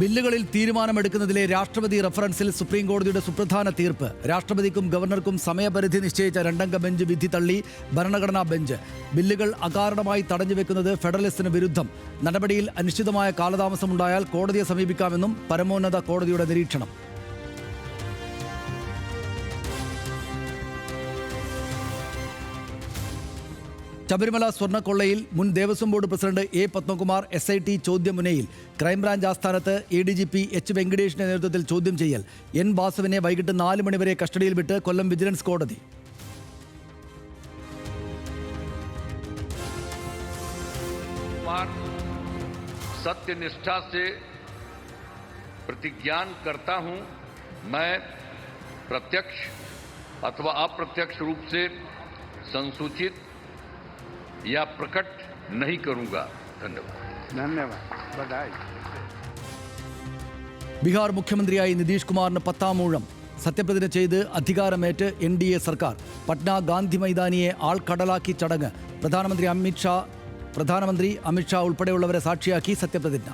ബില്ലുകളിൽ തീരുമാനമെടുക്കുന്നതിലെ രാഷ്ട്രപതി റഫറൻസിൽ സുപ്രീം കോടതിയുടെ സുപ്രധാന തീർപ്പ്. രാഷ്ട്രപതിക്കും ഗവർണർക്കും സമയപരിധി നിശ്ചയിച്ച രണ്ടംഗ ബെഞ്ച് വിധി തള്ളി ഭരണഘടനാ ബെഞ്ച്. ബില്ലുകൾ അകാരണമായി തടഞ്ഞുവെക്കുന്നത് ഫെഡറലിസ്റ്റിന് വിരുദ്ധം. നടപടിയിൽ അനിശ്ചിതമായ കാലതാമസമുണ്ടായാൽ കോടതിയെ സമീപിക്കാമെന്നും പരമോന്നത കോടതിയുടെ നിരീക്ഷണം. ശബരിമല സ്വർണ്ണക്കൊള്ളയിൽ മുൻ Devaswom board president A Padmakumar S I T ചോദ്യമുനയിൽ crime branch ആസ്ഥാനത്ത് A D G P H വെങ്കടേഷിന്റെ നേതൃത്വത്തിൽ ചോദ്യം ചെയ്യൽ എൻ വാസുവിനെ വൈകിട്ട് നാല് മണിവരെ കസ്റ്റഡിയിൽ വിട്ട് കൊല്ലം വിജിലൻസ് കോടതി कुमार सत्य निष्ठा से प्रतिज्ञान करता हूं मैं प्रत्यक्ष अथवा अप्रत्यक्ष रूप से संसूचित या प्रकट नहीं करूंगा धन्यवाद धन्यवाद बधाई ബീഹാർ മുഖ്യമന്ത്രിയായി നിതീഷ് കുമാറിന് പത്താം ഊഴം സത്യപ്രതിജ്ഞ ചെയ്ത് അധികാരമേറ്റ് എൻ ഡി എ സർക്കാർ പട്ന ഗാന്ധി മൈതാനിയെ ആൾക്കടലാക്കി ചടങ്ങ് പ്രധാനമന്ത്രി അമിത്ഷാ പ്രധാനമന്ത്രി അമിത്ഷാ ഉൾപ്പെടെയുള്ളവരെ സാക്ഷിയാക്കി സത്യപ്രതിജ്ഞ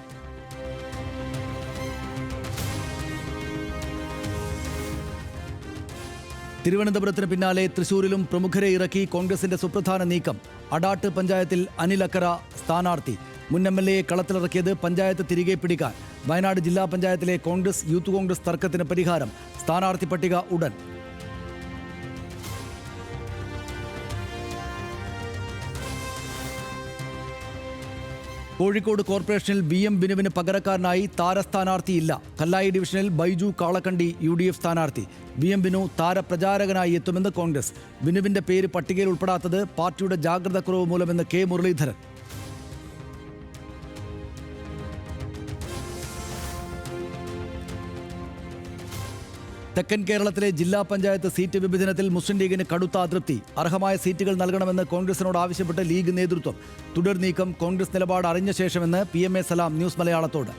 തിരുവനന്തപുരത്തിന് പിന്നാലെ തൃശൂരിലും പ്രമുഖരെ ഇറക്കി കോൺഗ്രസിന്റെ സുപ്രധാന നീക്കം അടാട്ട് പഞ്ചായത്തിൽ അനിൽ അക്കര സ്ഥാനാർത്ഥി. മുൻ എം എൽ എയെ കളത്തിലിറക്കിയത് പഞ്ചായത്ത് തിരികെ പിടിക്കാൻ. വയനാട് ജില്ലാ പഞ്ചായത്തിലെ കോൺഗ്രസ് യൂത്ത് കോൺഗ്രസ് തർക്കത്തിന് പരിഹാരം. സ്ഥാനാർത്ഥി പട്ടിക ഉടൻ. കോഴിക്കോട് കോർപ്പറേഷനിൽ വി എം ബിനുവിന് പകരക്കാരനായി താരസ്ഥാനാർത്ഥിയില്ല. കല്ലായി ഡിവിഷനിൽ Baiju Kalakkandi U D F സ്ഥാനാർത്ഥി. വി എം ബിനു താരപ്രചാരകനായി എത്തുമെന്ന് കോൺഗ്രസ്. ബിനുവിന്റെ പേര് പട്ടികയിൽ ഉൾപ്പെടാത്തത് പാർട്ടിയുടെ ജാഗ്രതക്കുറവ് മൂലമെന്ന് കെ മുരളീധരൻ. തെക്കൻ കേരളത്തിലെ ജില്ലാ പഞ്ചായത്ത് സീറ്റ് വിഭജനത്തിൽ മുസ്ലിം ലീഗിന് കടുത്ത അതൃപ്തി. അർഹമായ സീറ്റുകൾ നൽകണമെന്ന് കോൺഗ്രസിനോട് ആവശ്യപ്പെട്ട് ലീഗ് നേതൃത്വം. തുടർ നീക്കം കോൺഗ്രസ് നിലപാട് അറിഞ്ഞ ശേഷമെന്ന് P M A Salam news മലയാളത്തോട്.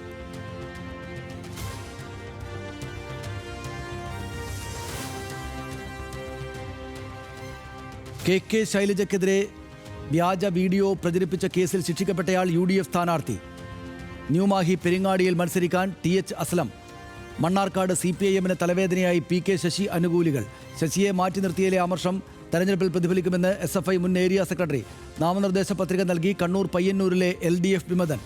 K K ശൈലജയ്ക്കെതിരെ വ്യാജ വീഡിയോ പ്രചരിപ്പിച്ച കേസിൽ ശിക്ഷിക്കപ്പെട്ടയാൾ യു ഡി എഫ് സ്ഥാനാർത്ഥി. ന്യൂമാഹി പെരിങ്ങാടിയിൽ മത്സരിക്കാൻ T H Aslam Mannarkkad C P I എമ്മിന് തലവേദനയായി പി കെ ശശി അനുകൂലികൾ. ശശിയെ മാറ്റി നിർത്തിയതിലെ അമർഷം തെരഞ്ഞെടുപ്പിൽ പ്രതിഫലിക്കുമെന്ന് എസ് എഫ് ഐ മുൻ ഏരിയ സെക്രട്ടറി. നാമനിർദ്ദേശ പത്രിക നൽകി കണ്ണൂർ പയ്യന്നൂരിലെ എൽ ഡി എഫ് വിമതൻ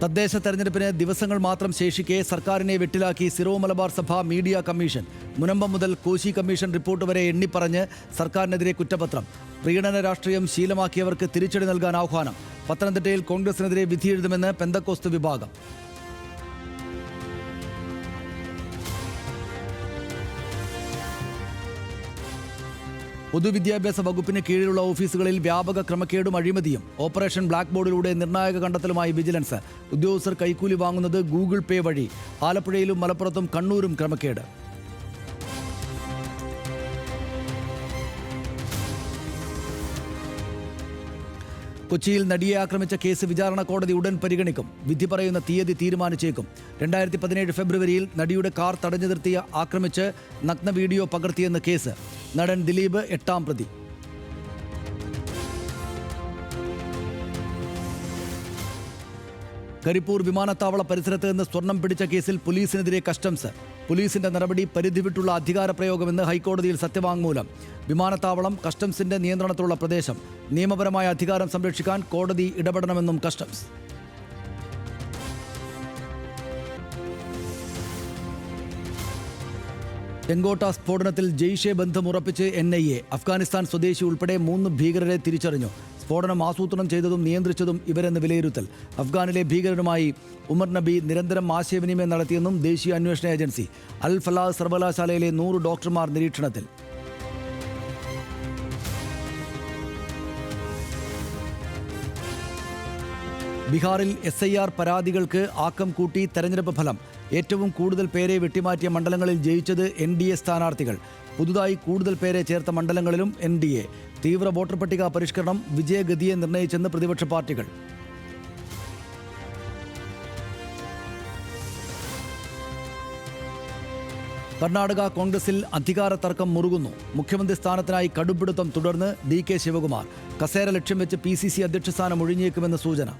തദ്ദേശ തെരഞ്ഞെടുപ്പിന് ദിവസങ്ങൾ മാത്രം ശേഷിക്കെ സർക്കാരിനെ വെട്ടിലാക്കി സിറോ മലബാർ സഭ മീഡിയ കമ്മീഷൻ. മുനമ്പം മുതൽ കോശി കമ്മീഷൻ റിപ്പോർട്ട് വരെ എണ്ണിപ്പറഞ്ഞ് സർക്കാരിനെതിരെ കുറ്റപത്രം. പ്രീണന രാഷ്ട്രീയം ശീലമാക്കിയവർക്ക് തിരിച്ചടി നൽകാൻ ആഹ്വാനം. പത്തനംതിട്ടയിൽ കോൺഗ്രസിനെതിരെ വിധിയെഴുതുമെന്ന് പെന്തക്കോസ്ത് വിഭാഗം. പൊതുവിദ്യാഭ്യാസ വകുപ്പിന് കീഴിലുള്ള ഓഫീസുകളിൽ വ്യാപക ക്രമക്കേടും അഴിമതിയും. ഓപ്പറേഷൻ ബ്ലാക്ക് ബോർഡിലൂടെ നിർണായക കണ്ടെത്തലുമായി വിജിലൻസ്. ഉദ്യോഗസ്ഥർ കൈക്കൂലി വാങ്ങുന്നത് ഗൂഗിൾ പേ വഴി. ആലപ്പുഴയിലും മലപ്പുറത്തും കണ്ണൂരും ക്രമക്കേട്. കൊച്ചിയിൽ നടിയെ ആക്രമിച്ച കേസ് വിചാരണ കോടതി ഉടൻ പരിഗണിക്കും. വിധി പറയുന്ന തീയതി തീരുമാനിച്ചേക്കും. രണ്ടായിരത്തി പതിനേഴ് ഫെബ്രുവരിയിൽ നടിയുടെ കാർ തടഞ്ഞു നിർത്തിയ ആക്രമിച്ച് നഗ്ന വീഡിയോ പകർത്തിയെന്ന കേസ്. നടൻ ദിലീപ് എട്ടാം പ്രതി. കരിപ്പൂർ വിമാനത്താവള പരിസരത്ത് നിന്ന് സ്വർണം പിടിച്ച കേസിൽ പോലീസിനെതിരെ കസ്റ്റംസ്. പോലീസിന്റെ നടപടി പരിധിവിട്ടുള്ള അധികാരപ്രയോഗമെന്ന് ഹൈക്കോടതിയിൽ സത്യവാങ്മൂലം. വിമാനത്താവളം കസ്റ്റംസിന്റെ നിയന്ത്രണത്തിലുള്ള പ്രദേശം. നിയമപരമായ അധികാരം സംരക്ഷിക്കാൻ കോടതി ഇടപെടണമെന്നും കസ്റ്റംസ്. ചെങ്കോട്ട സ്ഫോടനത്തിൽ ജെയ്ഷെ ബന്ധം ഉറപ്പിച്ച് എൻ ഐ എ. അഫ്ഗാനിസ്ഥാൻ സ്വദേശി ഉൾപ്പെടെ മൂന്ന് ഭീകരരെ തിരിച്ചറിഞ്ഞു. സ്ഫോടനം ആസൂത്രണം ചെയ്തതും നിയന്ത്രിച്ചതും ഇവരെന്ന് വിലയിരുത്തൽ. അഫ്ഗാനിലെ ഭീകരരുമായി ഉമർ നബി നിരന്തരം ആശയവിനിമയം നടത്തിയെന്നും ദേശീയ അന്വേഷണ ഏജൻസി. അൽ ഫലാഹ് സർവകലാശാലയിലെ നൂറ് ഡോക്ടർമാർ നിരീക്ഷണത്തിൽ. ബീഹാറിൽ എസ് ഐ ആർ പരാതികൾക്ക് ആക്കം കൂട്ടി തെരഞ്ഞെടുപ്പ് ഫലം. ഏറ്റവും കൂടുതൽ പേരെ വെട്ടിമാറ്റിയ മണ്ഡലങ്ങളിൽ ജയിച്ചത് എൻ ഡി എ സ്ഥാനാർത്ഥികൾ. പുതുതായി കൂടുതൽ പേരെ ചേർത്ത മണ്ഡലങ്ങളിലും എൻ ഡി എ. തീവ്ര വോട്ടർ പട്ടിക പരിഷ്കരണം വിജയഗതിയെ നിർണയിച്ചെന്ന് പ്രതിപക്ഷ പാർട്ടികൾ. കർണാടക കോൺഗ്രസിൽ അധികാര തർക്കം മുറുകുന്നു. മുഖ്യമന്ത്രി സ്ഥാനത്തിനായി കടുപിടുത്തം തുടർന്ന് ഡി കെ ശിവകുമാർ. കസേര ലക്ഷ്യം വെച്ച് പി സി സി അധ്യക്ഷ സ്ഥാനം ഒഴിഞ്ഞേക്കുമെന്ന് സൂചന.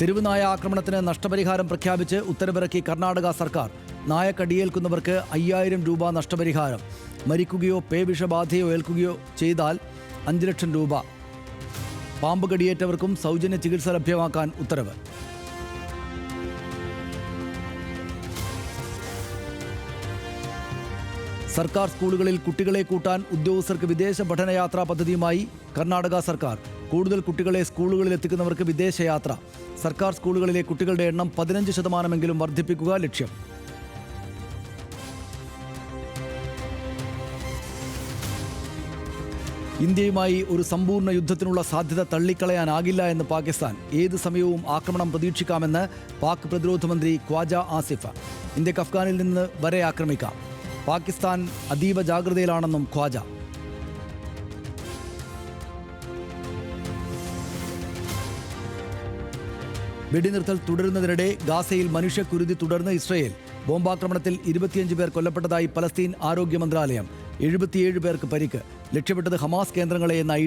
തെരുവുനായ ആക്രമണത്തിന് നഷ്ടപരിഹാരം പ്രഖ്യാപിച്ച് ഉത്തരവിറക്കി കർണാടക സർക്കാർ. നായ കടിയേൽക്കുന്നവർക്ക് അയ്യായിരം രൂപ നഷ്ടപരിഹാരം. മരിക്കുകയോ പേവിഷബാധയോ ഏൽക്കുകയോ ചെയ്താൽ അഞ്ച് ലക്ഷം രൂപ. പാമ്പ് കടിയേറ്റവർക്കും സൗജന്യ ചികിത്സ ലഭ്യമാക്കാൻ ഉത്തരവ്. സർക്കാർ സ്കൂളുകളിൽ കുട്ടികളെ കൂട്ടാൻ ഉദ്യോഗസ്ഥർക്ക് വിദേശ പഠനയാത്രാ പദ്ധതിയുമായി കർണാടക സർക്കാർ. കൂടുതൽ കുട്ടികളെ സ്കൂളുകളിൽ എത്തിക്കുന്നവർക്ക് വിദേശയാത്ര. സർക്കാർ സ്കൂളുകളിലെ കുട്ടികളുടെ എണ്ണം പതിനഞ്ച് ശതമാനമെങ്കിലും വർദ്ധിപ്പിക്കുക ലക്ഷ്യം. ഇന്ത്യയുമായി ഒരു സമ്പൂർണ യുദ്ധത്തിനുള്ള സാധ്യത തള്ളിക്കളയാനാകില്ല എന്ന് പാകിസ്ഥാൻ. ഏത് സമയവും ആക്രമണം പ്രതീക്ഷിക്കാമെന്ന് പാക് പ്രതിരോധ മന്ത്രി ഖ്വാജ ആസിഫ്. ഇന്ത്യയ്ക്ക് അഫ്ഗാനിൽ നിന്ന് വരെ ആക്രമിക്കാം. പാകിസ്ഥാൻ അതീവ ജാഗ്രതയിലാണെന്നും ഖ്വാജ. വെടിനിർത്തൽ തുടരുന്നതിനിടെ ഗാസയിൽ മനുഷ്യക്കുരുതി തുടർന്ന് ഇസ്രയേൽ. ബോംബാക്രമണത്തിൽ ഇരുപത്തിയഞ്ച് പേർ കൊല്ലപ്പെട്ടതായി പലസ്തീൻ ആരോഗ്യ മന്ത്രാലയം. എഴുപത്തിയേഴ് പേർക്ക് പരിക്ക്. ലക്ഷ്യപ്പെട്ടത് ഹമാസ് കേന്ദ്രങ്ങളെ എന്ന ഐ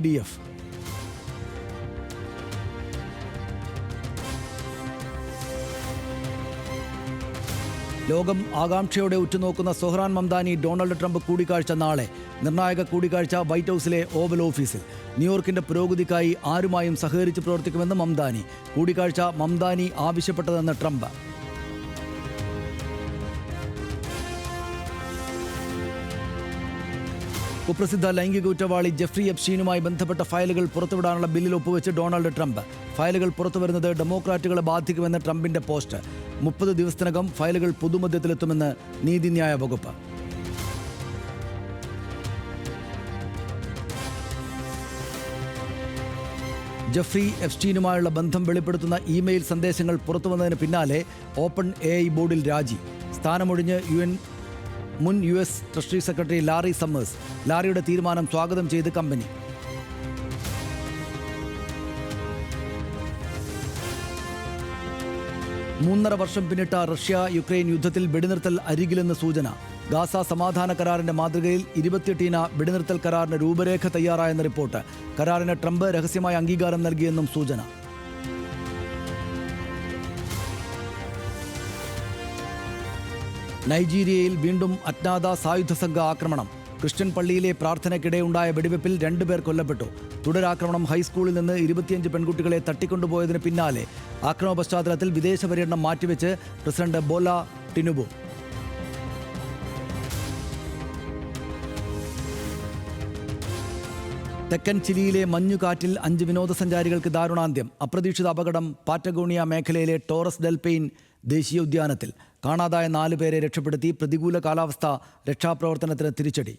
ലോകം ആകാംക്ഷയോടെ ഉറ്റുനോക്കുന്ന സൊഹ്റാൻ മംദാനി ഡൊണാൾഡ് ട്രംപ് കൂടിക്കാഴ്ച നാളെ. നിർണായക കൂടിക്കാഴ്ച വൈറ്റ് ഹൗസിലെ ഓവൽ ഓഫീസിൽ. ന്യൂയോർക്കിന്റെ പുരോഗതിക്കായി ആരുമായും സഹകരിച്ച് പ്രവർത്തിക്കുമെന്ന് മംദാനി. കൂടിക്കാഴ്ച മംദാനി ആവശ്യപ്പെട്ടതെന്ന് ട്രംപ്. കുപ്രസിദ്ധ ലൈംഗിക കുറ്റവാളി ജെഫ്രി എപ്ഷീനുമായി ബന്ധപ്പെട്ട ഫയലുകൾ പുറത്തുവിടാനുള്ള ബില്ലിൽ ഒപ്പുവെച്ച് ഡൊണാൾഡ് ട്രംപ്. ഫയലുകൾ പുറത്തുവരുന്നത് ഡെമോക്രാറ്റുകളെ ബാധിക്കുമെന്ന് ട്രംപിന്റെ പോസ്റ്റ്. മുപ്പത് ദിവസത്തിനകം ഫയലുകൾ പുതുമധ്യത്തിലെത്തുമെന്ന് നീതിന്യായ വകുപ്പ്. ജെഫ്രി എഫ്സ്റ്റീനുമായുള്ള ബന്ധം വെളിപ്പെടുത്തുന്ന ഇമെയിൽ സന്ദേശങ്ങൾ പുറത്തുവന്നതിന് പിന്നാലെ ഓപ്പൺ എ ബോർഡിൽ രാജി. സ്ഥാനമൊഴിഞ്ഞ് യു മുൻ U S treasury secretary Larry Summers ലാറിയുടെ തീരുമാനം സ്വാഗതം ചെയ്ത് കമ്പനി. മൂന്നര വർഷം പിന്നിട്ട റഷ്യ യുക്രൈൻ യുദ്ധത്തിൽ വെടിനിർത്തൽ അരികിലെന്ന് സൂചന. ഗാസ സമാധാന കരാറിന്റെ മാതൃകയിൽ ഇരുപത്തിയെട്ടിന വെടിനിർത്തൽ കരാറിന് രൂപരേഖ തയ്യാറായെന്ന റിപ്പോർട്ട്. കരാറിന് ട്രംപ് രഹസ്യമായ അംഗീകാരം നൽകിയെന്നും സൂചന. നൈജീരിയയിൽ വീണ്ടും അജ്ഞാത സായുധ സംഘ ആക്രമണം. ക്രിസ്ത്യൻ പള്ളിയിലെ പ്രാർത്ഥനയ്ക്കിടെ ഉണ്ടായ വെടിവെപ്പിൽ രണ്ടുപേർ കൊല്ലപ്പെട്ടു. തുടരാക്രമണം ഹൈസ്കൂളിൽ നിന്ന് ഇരുപത്തിയഞ്ച് പെൺകുട്ടികളെ തട്ടിക്കൊണ്ടുപോയതിന് പിന്നാലെ ആക്രമ പശ്ചാത്തലത്തിൽ വിദേശ പര്യടനം മാറ്റിവെച്ച് പ്രസിഡന്റ് ബോല ടിനുബു. തെക്കൻ ചിലിയിലെ മഞ്ഞുകാറ്റിൽ അഞ്ച് വിനോദസഞ്ചാരികൾക്ക് ദാരുണാന്ത്യം. അപ്രതീക്ഷിത അപകടം പാറ്റഗോണിയ മേഖലയിലെ ടോറസ് ഡെൽപെയിൻ ദേശീയോദ്യാനത്തിൽ കാണാതായ നാല് പേരെ രക്ഷപ്പെടുത്തി പ്രതികൂല കാലാവസ്ഥ രക്ഷാപ്രവർത്തനത്തിന് തിരിച്ചടി.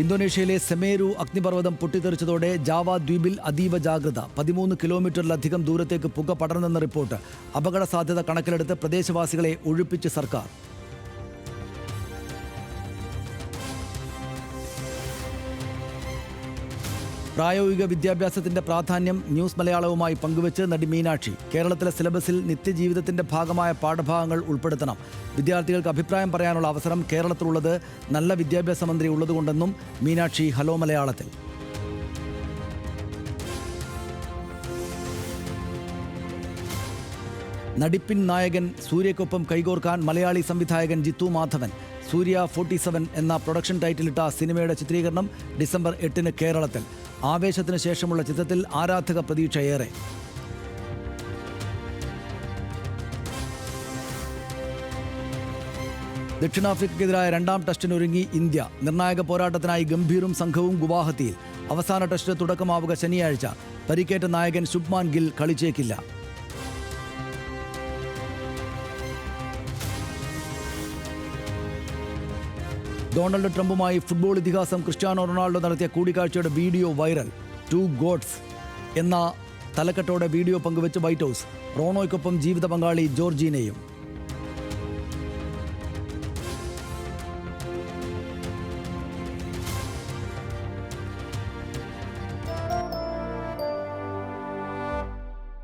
ഇന്തോനേഷ്യയിലെ സെമേരു അഗ്നിപർവതം പൊട്ടിത്തെറിച്ചതോടെ ജാവ ദ്വീപിൽ അതീവ ജാഗ്രത. പതിമൂന്ന് കിലോമീറ്ററിലധികം ദൂരത്തേക്ക് പുക പടർന്നെന്ന റിപ്പോർട്ട് അപകട സാധ്യത കണക്കിലെടുത്ത് പ്രദേശവാസികളെ ഒഴിപ്പിച്ച് സർക്കാർ. പ്രായോഗിക വിദ്യാഭ്യാസത്തിന്റെ പ്രാധാന്യം ന്യൂസ് മലയാളവുമായി പങ്കുവച്ച് നടി മീനാക്ഷി. കേരളത്തിലെ സിലബസിൽ നിത്യജീവിതത്തിന്റെ ഭാഗമായ പാഠഭാഗങ്ങൾ ഉൾപ്പെടുത്തണം. വിദ്യാർത്ഥികൾക്ക് അഭിപ്രായം പറയാനുള്ള അവസരം കേരളത്തിലുള്ളത് നല്ല വിദ്യാഭ്യാസ മന്ത്രി ഉള്ളതുകൊണ്ടെന്നും മീനാക്ഷി ഹലോ മലയാളത്തിൽ. നടിപ്പിൻ നായകൻ സൂര്യക്കൊപ്പം കൈകോർക്കാൻ മലയാളി സംവിധായകൻ ജിത്തു മാധവൻ സൂര്യ ഫോർട്ടി സെവൻ എന്ന പ്രൊഡക്ഷൻ ടൈറ്റിലിട്ട സിനിമയുടെ ചിത്രീകരണം ഡിസംബർ എട്ടിന് കേരളത്തിൽ. ആവേശത്തിന് ശേഷമുള്ള ചിത്രത്തിൽ ആരാധക പ്രതീക്ഷയേറെ. ദക്ഷിണാഫ്രിക്കയ്ക്കെതിരായ രണ്ടാം ടെസ്റ്റിനൊരുങ്ങി ഇന്ത്യ. നിർണായക പോരാട്ടത്തിനായി ഗംഭീറും സംഘവും ഗുവാഹത്തിയിൽ. അവസാന ടെസ്റ്റ് തുടക്കമാവുക ശനിയാഴ്ച. പരിക്കേറ്റ നായകൻ ശുഭ്മാൻ ഗിൽ കളിച്ചേക്കില്ല. ഡൊണാൾഡ് ട്രംപുമായി ഫുട്ബോൾ ഇതിഹാസം ക്രിസ്ത്യാനോ റൊണാൾഡോ നടത്തിയ കൂടിക്കാഴ്ചയുടെ വീഡിയോ വൈറൽ. ടു ഗോഡ്സ് എന്ന തലക്കെട്ടോടെ വീഡിയോ പങ്കുവെച്ച് വൈറ്റ് ഹൗസ്. റോണോയ്ക്കൊപ്പം ജീവിത പങ്കാളി ജോർജീനയും.